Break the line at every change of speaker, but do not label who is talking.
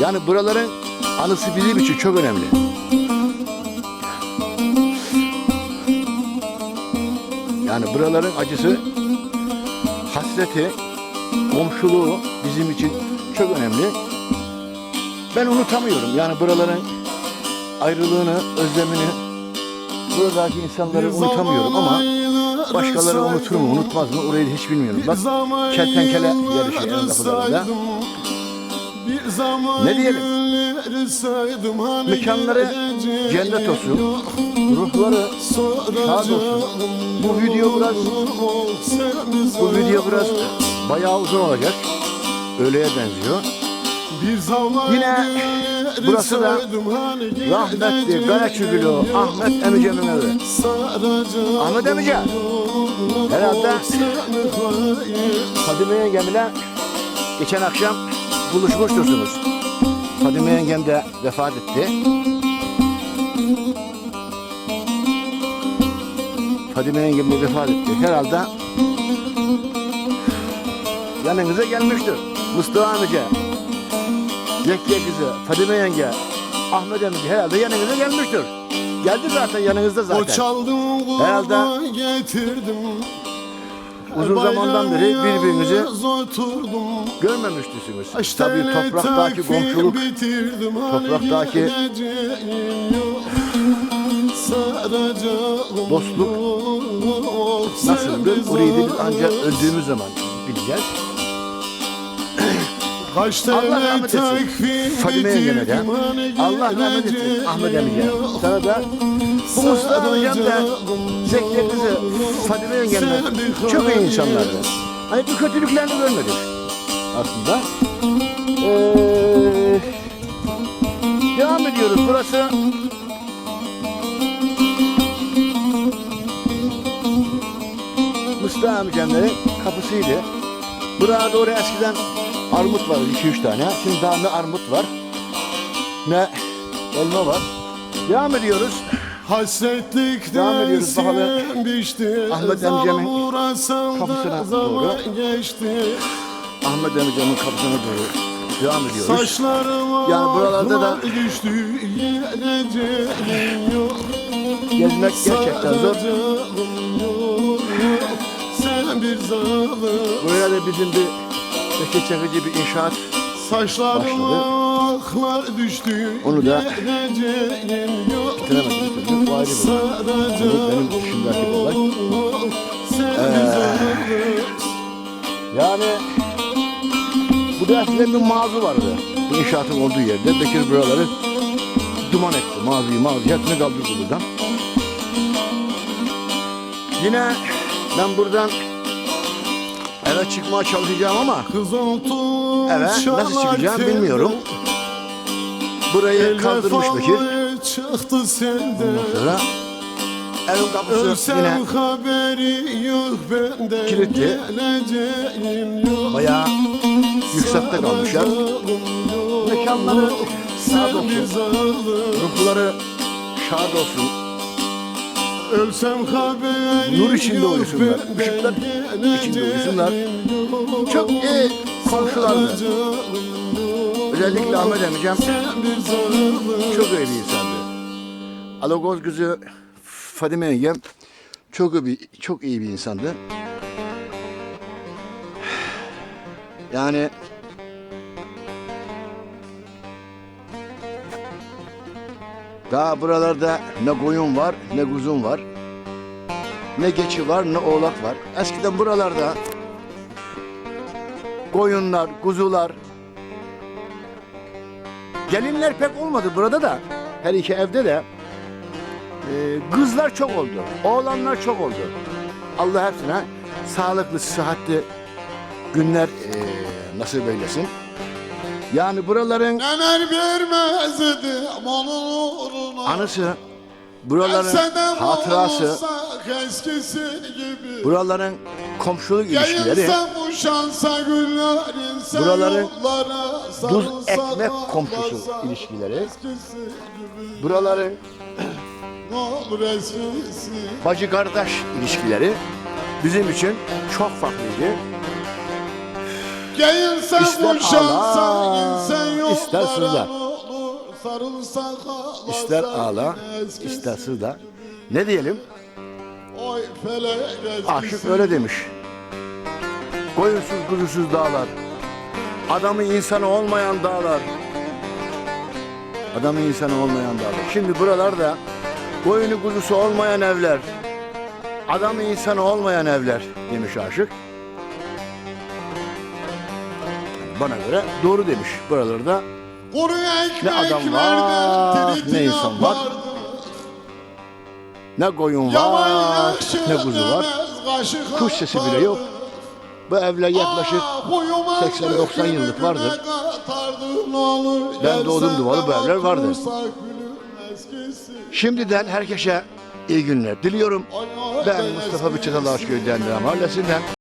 Yani buraların anısı bizim için çok önemli. Yani buraların acısı, hasreti, komşuluğu bizim için çok önemli. Ben unutamıyorum yani buraların ayrılığını, özlemini, buradaki insanları unutamıyorum ama başkaları unutur mu, unutmaz mı orayı hiç bilmiyorum. Bak kertenkele yarışı en kapılarında. Ne diyelim? Mekanları cennet olsun, ruhları şad olsun. Bu video biraz, bu video biraz bayağı uzun olacak. Öğleye benziyor.
Yine burası da
Rahmetli Galaçügülü Ahmet Emice'nin evi. Ahmet Emice, herhalde Fadime yengemle geçen akşam buluşmuştursunuz. Fadime yengem de vefat etti. Fadime yengem de vefat etti. Herhalde yanınıza gelmiştir. Mustafa amca, Zekiye kızı, Fadime yenge, Ahmet emici herhalde yanınıza gelmiştir. Geldi zaten yanınızda
O
zaten.
çaldım
Herhalde
getirdim
Uzun zamandan beri birbirinizi görmemiştisiniz. Tabii topraktaki komşuluk, topraktaki dostluk nasıldır? Da biz ancak öldüğümüz zaman bileceğiz.
Kaç
Allah
tane
rahmet etsin.
takvim
Fadime yengeme de.
bitirdim, hani
Allah rahmet etsin Ahmet emice. Sana da bu Mustafa hocam da Zekiye kızı Fadime yengem de çok iyi insanlardı. Hani bir kötülüklerini görmedik aslında. Ee, devam ediyoruz. Burası Mustafa amcamların kapısıydı. Burada doğru eskiden armut vardı 2-3 tane. Şimdi daha ne armut var ne elma var. Devam ediyoruz.
Hasretlikte
Devam ediyoruz, bakalım. Ahmet kapısına
zaman
doğru.
geçti
Ahmet amcamın kapısına doğru devam ediyoruz.
Saçlarıma
Yani buralarda da
düştü yok
gezmek gerçekten zor.
Saracağım yok Sen bir zalim
Buraya da bizim bir peki çekici bir inşaat
aklar düştü
Onu da bitiremedim. Bu ayrı bir benim dışımdaki olay.
zalim
Yani bu eskiden bir mağaza vardı. Bu inşaatın olduğu yerde. Bekir buraları duman etti. Mağazayı mağazayı hepsini kaldırdı buradan. Yine ben buradan eve çıkmaya çalışacağım ama
Kız oldum
eve nasıl çıkacağım bilmiyorum. Burayı kaldırmış Bekir.
Çıktı senden
Sonra evin kapısı yine
haberi yok benden
kilitli. Bayağı yüksekte kalmışlar. Mekanları sağ olsun. Ruhları şad olsun.
Ölsem haberi
Nur içinde uyusunlar, ışıklar içinde uyusunlar. Çok iyi komşulardı. Özellikle Ahmet
zalim
çok iyi bir insandı. Alagoz kızı Fadime yengem çok iyi, çok iyi bir insandı. Yani daha buralarda ne koyun var ne kuzun var. Ne geçi var ne oğlak var. Eskiden buralarda koyunlar, kuzular, Gelinler pek olmadı burada da. Her iki evde de. e, kızlar çok oldu. Oğlanlar çok oldu. Allah hepsine sağlıklı, sıhhatli günler e, nasip eylesin. Yani buraların
Neler vermez idim onun uğruna.
Anısı, buraların
Enseden
hatırası,
eskisi gibi.
buraların komşuluk ilişkileri,
bu şansa günler insan
Buraların
yollara sarılsa
ekmek komşusu ilişkileri,
Eskisi gibi.
buraların
ne olur eskisi.
bacı kardeş ilişkileri bizim için çok farklıydı.
Geyilsen
İster ağla,
insan yok
ister sızla. İster ağla, ister sızla. Ne diyelim?
Oy
Aşık öyle demiş. Koyunsuz kuzusuz dağlar. Adamı insanı olmayan dağlar. Adamı insanı olmayan dağlar. Şimdi buralarda koyunu kuzusu olmayan evler. Adamı insanı olmayan evler demiş aşık. Bana göre doğru demiş. Buralarda Ne adam var, ne insan var. ne koyun var, ne kuzu var. Kuş sesi bile yok. Bu evler yaklaşık
Ah, huyuma
80-90 yıllık
gülüme
vardır. Ben doğdum duvalı bu evler vardı.
oturursak gülüm eskisi.
Şimdiden herkese iyi günler diliyorum.
Ben
Mustafa
eskisi.
Bıçatal Aşköy'den Mahallesi'nden